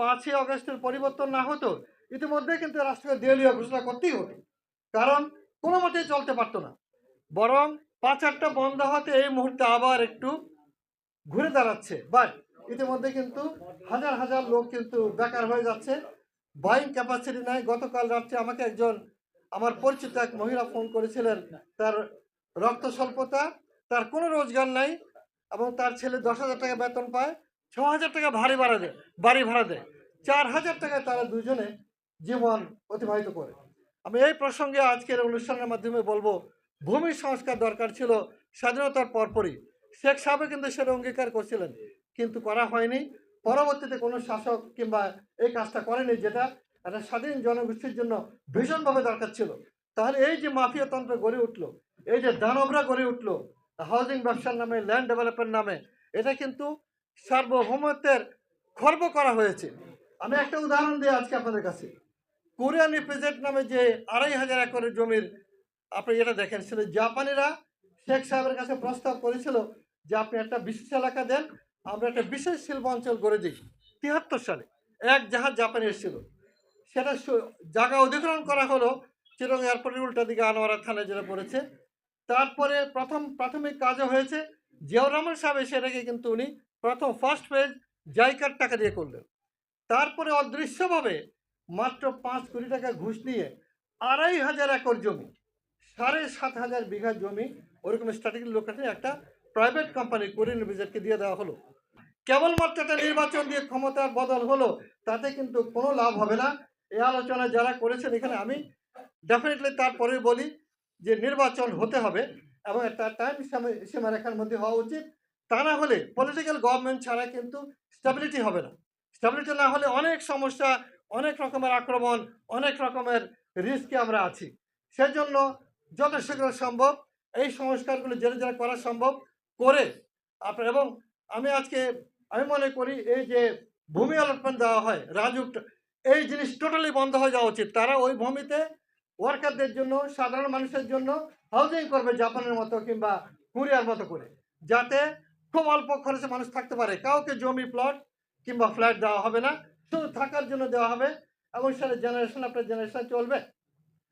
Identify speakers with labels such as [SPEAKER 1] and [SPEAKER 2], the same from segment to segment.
[SPEAKER 1] পাঁচই অগস্টের পরিবর্তন না হতো ইতিমধ্যে কিন্তু রাষ্ট্রকে দেউলিয়া ঘোষণা করতেই হতো। কারণ কোনো মতেই চলতে পারতো না। বরং পাঁচ আটটা বন্ধ হতে এই মুহূর্তে আবার একটু ঘুরে দাঁড়াচ্ছে। বাট ইতিমধ্যে কিন্তু হাজার হাজার লোক কিন্তু বেকার হয়ে যাচ্ছে। বাইং ক্যাপাসিটি নাই। গতকাল রাত্রে আমাকে একজন, আমার পরিচিত এক মহিলা ফোন করেছিলেন। তার রক্ত স্বল্পতা, তার কোনো রোজগার নাই এবং তার ছেলে দশ হাজার টাকা বেতন পায়। ছ হাজার টাকা ভারী ভাড়া দেয়, বাড়ি ভাড়া দেয়। চার হাজার টাকায় তারা দুজনে জীবন অতিবাহিত করে। আমি এই প্রসঙ্গে আজকের অনুষ্ঠানের মাধ্যমে বলব, ভূমি সংস্কার দরকার ছিল স্বাধীনতার পরপরই। শেখ সাহেব কিন্তু সেটা অঙ্গীকার করছিলেন, কিন্তু করা হয়নি। পরবর্তীতে কোনো শাসক কিংবা এই কাজটা করেনি যেটা একটা স্বাধীন জনগোষ্ঠীর জন্য ভীষণভাবে দরকার ছিল। তাহলে এই যে মাফিয়াতন্ত্র গড়ে উঠল, এই যে দানবরা গড়ে উঠল হাউজিং ব্যবসার নামে ল্যান্ড ডেভেলপমেন্ট নামে, এটা কিন্তু সার্বভৌমত্বের খর্ব করা হয়েছে। আমি একটা উদাহরণ দিই আজকে আপনাদের কাছে। কোরিয়ান রিপ্রেজেন্ট নামে যে আড়াই হাজার একরের জমির, আপনি এটা দেখেন, সেটা জাপানিরা শেখ সাহেবের কাছে প্রস্তাব করেছিল যে আপনি একটা বিশেষ এলাকা দেন, আমরা একটা বিশেষ শিল্প অঞ্চল গড়ে দিই। তিয়াত্তর সালে এক জাহাজ জাপানি এসেছিল। সেটা জায়গা অধিগ্রহণ করা হলো চিরং এয়ারপোর্টের উল্টা দিকে আনোয়ারা থানায় যেটা পড়েছে। তারপরে প্রথম প্রাথমিক কাজও হয়েছে। জিয়াউর রহমান সাহেব রেখে কিন্তু উনি প্রথম ফার্স্ট পেজ জায়গার টাকা দিয়ে করলেন। তারপরে অদৃশ্যভাবে মাত্র পাঁচ কোটি টাকা ঘুষ নিয়ে আড়াই হাজার একর জমি, সাড়ে সাত হাজার বিঘা জমি, ওরকম স্ট্র্যাটেজিক লোকেশনে একটা প্রাইভেট কোম্পানি কোরিয়ান বিজেটকে দিয়ে দেওয়া হলো। কেবলমাত্র একটা নির্বাচন দিয়ে ক্ষমতার বদল হলো, তাতে কিন্তু কোনো লাভ হবে না। এই আলোচনা যারা করেছেন এখানে আমি ডেফিনেটলি তারপরে বলি যে নির্বাচন হতে হবে এবং একটা টাইম সীমারেখার মধ্যে হওয়া উচিত। তা না হলে পলিটিক্যাল গভর্নমেন্ট ছাড়া কিন্তু স্টেবিলিটি হবে না। স্টেবিলিটি না হলে অনেক সমস্যা, অনেক রকমের আক্রমণ, অনেক রকমের রিস্কে আমরা আছি। সেজন্য যত শীঘ্র সম্ভব, এই সংস্কারগুলো যেটা যেটা করা সম্ভব করে আপনার এবং আমি আজকে, আমি মনে করি এই যে ভূমি অলটমেন্ট দেওয়া হয়, রাজুক এই জিনিস টোটালি বন্ধ হয়ে যাওয়া উচিত। তারা ওই ভূমিতে ওয়ার্কারদের জন্য, সাধারণ মানুষের জন্য হাউজিং করবে জাপানের মতো কিংবা কোরিয়ার মতো করে। যাতে খুব অল্প খরচে মানুষ থাকতে পারে। কাউকে জমি প্লট কিংবা ফ্ল্যাট দেওয়া হবে না। শুধু থাকার জন্য দেওয়া হবে এবং সেটা জেনারেশন আপনার জেনারেশন চলবে।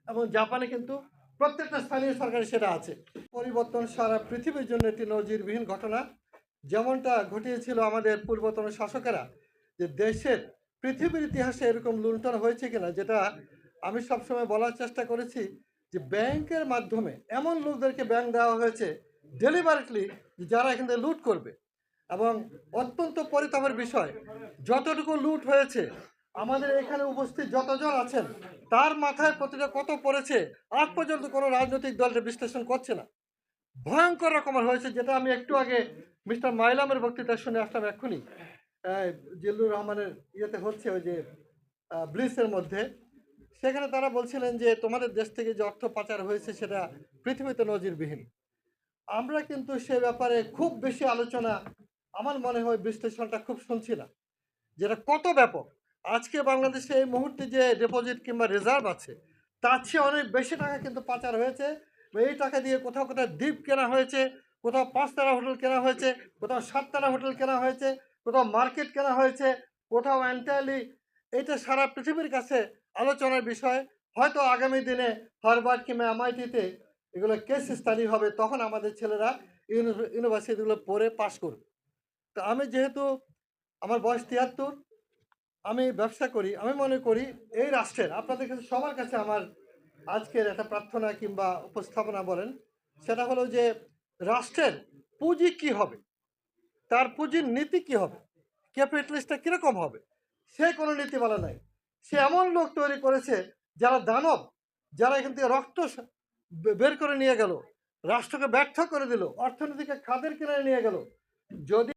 [SPEAKER 1] এবং জাপানে কিন্তু প্রত্যেকটা স্থানীয় সরকারি সেটা আছে। পরিবর্তন সারা পৃথিবীর জন্য একটি নজিরবিহীন ঘটনা। যেমনটা ঘটিয়েছিল আমাদের পূর্বতন শাসকেরা যে দেশের, পৃথিবীর ইতিহাসে এরকম লুণ্ঠন হয়েছে কিনা, যেটা আমি সবসময় বলার চেষ্টা করেছি যে ব্যাংকের মাধ্যমে এমন লোকদেরকে ব্যাংক দেওয়া হয়েছে ডেলিভারেটলি যারা এখান থেকে লুট করবে। এবং অত্যন্ত পরিতাপের বিষয়, যতটুকু লুট হয়েছে, আমাদের এখানে উপস্থিত যতজন আছেন, তার মাথায় প্রতিটা কত পড়েছে, আজ পর্যন্ত কোনো রাজনৈতিক দলটা বিশ্লেষণ করছে না। ভয়ঙ্কর রকমের হয়েছে, যেটা আমি একটু আগে মিস্টার মাইলামের বক্তৃতা শুনে আসলাম এক্ষুনি। জিল্লুর রহমানের ইয়েতে হচ্ছে ওই যে ব্লিসের মধ্যে। সেখানে তারা বলছিলেন যে, তোমাদের দেশ থেকে যে অর্থ পাচার হয়েছে, সেটা পৃথিবীতে নজিরবিহীন। আমরা কিন্তু সে ব্যাপারে খুব বেশি আলোচনা, আমার মনে হয় বিশ্লেষণটা খুব শুনছি না যেটা কত ব্যাপক। আজকে বাংলাদেশে এই মুহূর্তে যে ডিপোজিট কিংবা রিজার্ভ আছে, তার চেয়ে অনেক বেশি টাকা কিন্তু পাচার হয়েছে। এই টাকা দিয়ে কোথাও কোথাও দ্বীপ কেনা হয়েছে, কোথাও পাঁচতারা হোটেল কেনা হয়েছে, কোথাও সাততারা হোটেল কেনা হয়েছে, কোথাও মার্কেট কেনা হয়েছে, কোথাও এন্টায়ারলি এটা সারা পৃথিবীর কাছে আলোচনার বিষয়। হয়তো আগামী দিনে হারবার্ড কিংবা এমআইটিতে এগুলো কেস স্টাডি হবে, তখন আমাদের ছেলেরা ইউনিভার্সিটিগুলো পড়ে পাশ করবে। তো আমি যেহেতু আমার বয়স তিয়াত্তর, আমি ব্যবসা করি, আমি মনে করি এই রাষ্ট্রের, আপনাদের কাছে, সবার কাছে আমার আজকের একটা প্রার্থনা কিংবা উপস্থাপনা বলেন, সেটা হলো যে রাষ্ট্রের পুঁজি কি হবে? তার পুঁজির নীতি কি হবে? ক্যাপিটালিস্টটা কীরকম হবে? সে কোনো নীতিমালা নাই। সে এমন লোক তৈরি করেছে যারা দানব, যারা এখান থেকে রক্ত বের করে নিয়ে গেল। রাষ্ট্রকে ব্যর্থ করে দিল। অর্থনীতিকে খাদের কিনারে নিয়ে গেল। যদি